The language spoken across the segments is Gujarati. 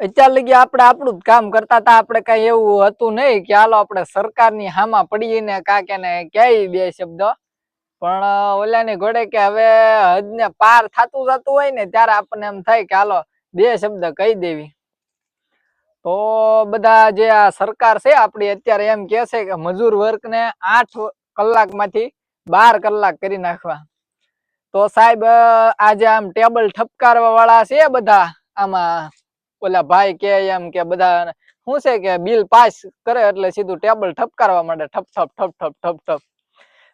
અત્યાર લગી આપણે આપણું જ કામ કરતા હતા. આપણે કઈ એવું હતું નહીં કે હાલો આપણે સરકારની હામાં પડીને કાંક એને ક્યાંય બે શબ્દ. પણ ઓલાની ઘોડે કે હવે હદને પાર થતું જતું હોય ને ત્યારે આપણને એમ થાય કે હાલો બે શબ્દ કહી દેવી. તો બધા જે આ સરકાર છે આપણી અત્યારે એમ કે છે કે મજૂર વર્ગને આઠ કલાકમાંથી બાર કલાક કરી નાખવા. તો સાહેબ આજે આમ ટેબલ ઠપકારવા વાળા છે બધા આમાં? ઓલા ભાઈ કે એમ કે બધા શું છે કે બિલ પાસ કરે એટલે સીધું ટેબલ ઠપકારવા માંડે, ઠપ ઠપ ઠપ ઠપ ઠપ ઠપ.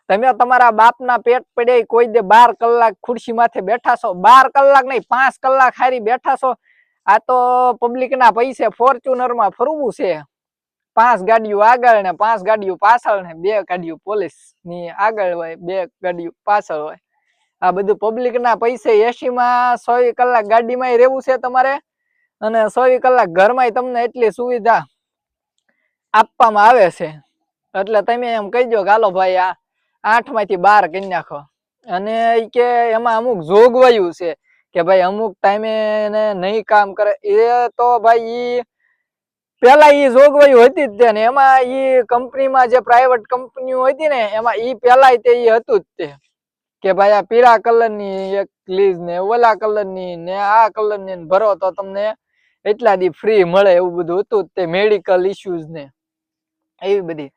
તમે તમારા બાપના પેટ પડે કોઈ દે બાર કલાક ખુરશી માથે બેઠા છો? બાર કલાક નહીં, પાંચ કલાક હારી બેઠા છો? આ તો પબ્લિક ના પૈસે ફોર્ચ્યુનરમાં ફરવું છે. પાંચ ગાડીઓ આગળ ને પાંચ ગાડીઓ પાછળ ને બે ગાડીઓ પોલીસની આગળ હોય, બે ગાડીઓ પાછળ હોય. આ બધું પબ્લિક ના પૈસે એસી માં સો કલાક ગાડીમાં રહેવું છે તમારે? અને સોવી કલાક ઘરમાં તમને એટલી સુવિધા આપવામાં આવે છે. એટલે તમે એમ કહી દો કે, હાલો ભાઈ, આ આઠમાંથી બાર કરી નાખો. અને કે એમાં અમુક જોગવાયું છે કે ભાઈ, અમુક ટાઈમે એને નહીં કામ કરે. એ તો ભાઈ ઈ પેલા ઈ જોગવાઈ હતી જ તે ને એમાં ઈ કંપનીમાં જે પ્રાઇવેટ કંપનીઓ હતી ને, એમાં ઈ પેલા તે ઈ હતું જ તે. કે ભાઈ, આ પીળા કલરની એક લીઝ ને, ઓલા કલરની, આ કલરની ભરો તો તમને એટલા દી ફ્રી મળે એવું બધું હતું તે મેડિકલ ઇશ્યુઝ ને. એવી બધી.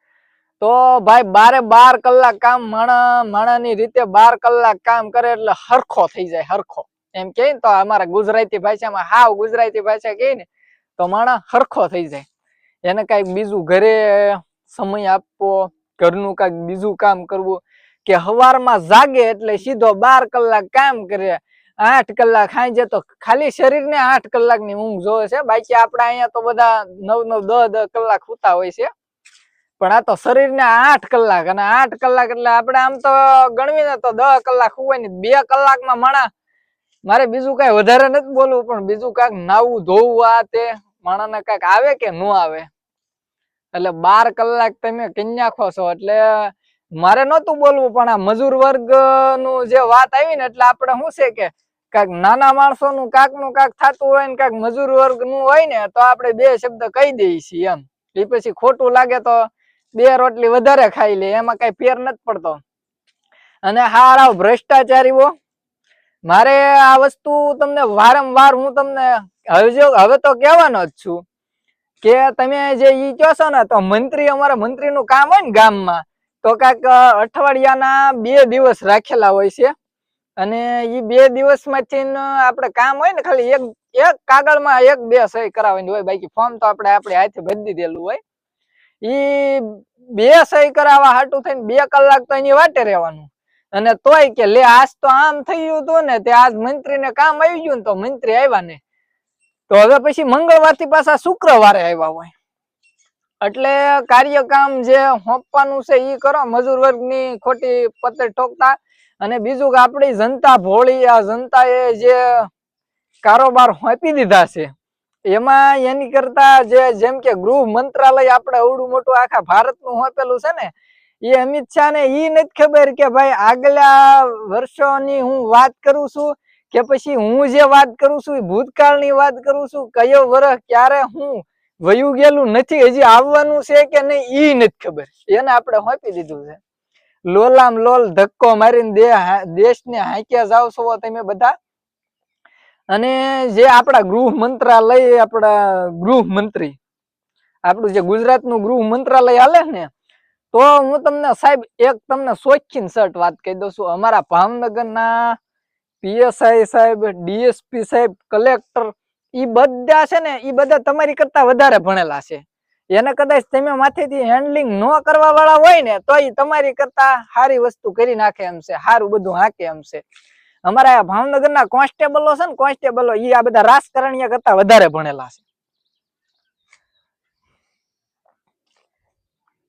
તો ભાઈ બારે બાર કલાક કામ માણા, માણાની રીતે બાર કલાક કામ કરે એટલે હરખો થઈ જાય, હરખો. એમ કે તો અમારા ગુજરાતી ભાષામાં હાવ ગુજરાતી ભાષા કહે ને, તો માણા હરખો થઈ જાય. એને કંઈક બીજું ઘરે સમય આપવો, ઘરનું કંઈક બીજું કામ કરવું, કે હવારમાં જાગે એટલે સીધો બાર કલાક કામ કરે આઠ કલાક ખાઈ તો ખાલી શરીર ને આઠ કલાકની ઊંઘ જોવે છે. બાકી આપડા અહીંયા તો બધા નવ નવ દસ દસ કલાક સુતા હોય છે. પણ આ તો શરીર ને આઠ કલાક અને આઠ કલાક એટલે આપણે આમ તો ગણવીને તો દસ કલાક હોય ને બે કલાકમાં માણા મારે બીજું કઈ વધારે નથી બોલવું, પણ બીજું કાંઈક નાવું ધોવું આ તે માણાને કાંઈક આવે કે ન આવે? એટલે બાર કલાક તમે કરી નાખો છો? એટલે મારે નહોતું બોલવું, પણ આ મજૂર વર્ગનું જે વાત આવી ને એટલે આપણે શું છે કે કાંઈક નાના માણસો નું કાંકનું કાંક થતું હોય ને કાંઈક મજૂર વર્ગનું હોય ને, તો આપણે બે શબ્દ કહી દઈએ છીએ એમ. એ પછી ખોટું લાગે તો બે રોટલી વધારે ખાઈ લે, એમાં કઈ ફેર નથી પડતો. અને હારા ભ્રષ્ટાચારીઓ મારે આ વસ્તુ તમને વારંવાર હું તમને હવે હવે તો કહેવાનો જ છું કે તમે જે ઈ કહો છો ને, તો મંત્રી અમારા મંત્રી નું કામ હોય ને ગામમાં તો કાંઈક અઠવાડિયાના બે દિવસ રાખેલા હોય છે. અને એ બે દિવસમાંથી આપણે કામ હોય ને ખાલી એક એક કાગળમાં એક બે સહી કરાવવાની હોય. બાકી ફોર્મ તો આપણે આપણે હાથે ભરી દીધેલું હોય. ઈ બે સહી કરાવવા હાટું થઈને બે કલાક તો એની વાટે રહેવાનું. અને તોય કે લે, આજ તો આમ થઈ ગયું હતું ને, તે આજ મંત્રીને કામ આવી ગયું ને, તો મંત્રી આવ્યા ને. તો હવે પછી મંગળવારથી પાછા શુક્રવારે આવ્યા હોય. એટલે કાર્યકામ જે હોંપવાનું છે ઈ કરો. મજૂર વર્ગની ખોટી પતે ઠોકતા. અને બીજું કે આપણી જનતા ભોળી, આ જનતાએ જે કારોબાર હોંપી દીધા છે, એમાં એની કરતા જે જેમ કે ગૃહ મંત્રાલય આપણે અવડું મોટું આખા ભારતનું હોપેલું છે ને, એ અમિત શાહ ને ઈ નથી ખબર કે ભાઈ આગલા વર્ષોની હું વાત કરું છું કે પછી હું જે વાત કરું છું, એ ભૂતકાળની વાત કરું છું, કયો વર્ષ, ક્યારે, હું વયું ગયેલું નથી, હજી આવવાનું છે કે નહીં, ઈ નથી ખબર. એને આપણે સોંપી દીધું છે. લોલામ લોલ ધક્કો મારીને દે દેશને હાંક્યા જાવ છો તમે બધા? અને જે આપણા ગૃહ મંત્રાલય, આપણા ગૃહ મંત્રી, આપણું જે ગુજરાતનું ગૃહ મંત્રાલય હાલે ને, તો હું તમને સાહેબ એક તમને શોખીન શર્ટ વાત કહી દઉં છું. અમારા ભાવનગરના પીએસઆઈ સાહેબ, ડીએસપી સાહેબ, કલેક્ટર ઈ બધા છે ને, ઈ બધા તમારી કરતા વધારે ભણેલા છે. એને કદાચ તમે માથેથી હેન્ડલિંગ ન કરવા વાળા હોય ને, તો ઈ તમારી કરતા સારી વસ્તુ કરી નાખે એમ છે, સારું બધું હાકે એમ છે. અમારા ભાવનગરના કોન્સ્ટેબલો છે ને કોન્સ્ટેબલો ઈ આ બધા રાજકારણીય કરતા વધારે ભણેલા છે.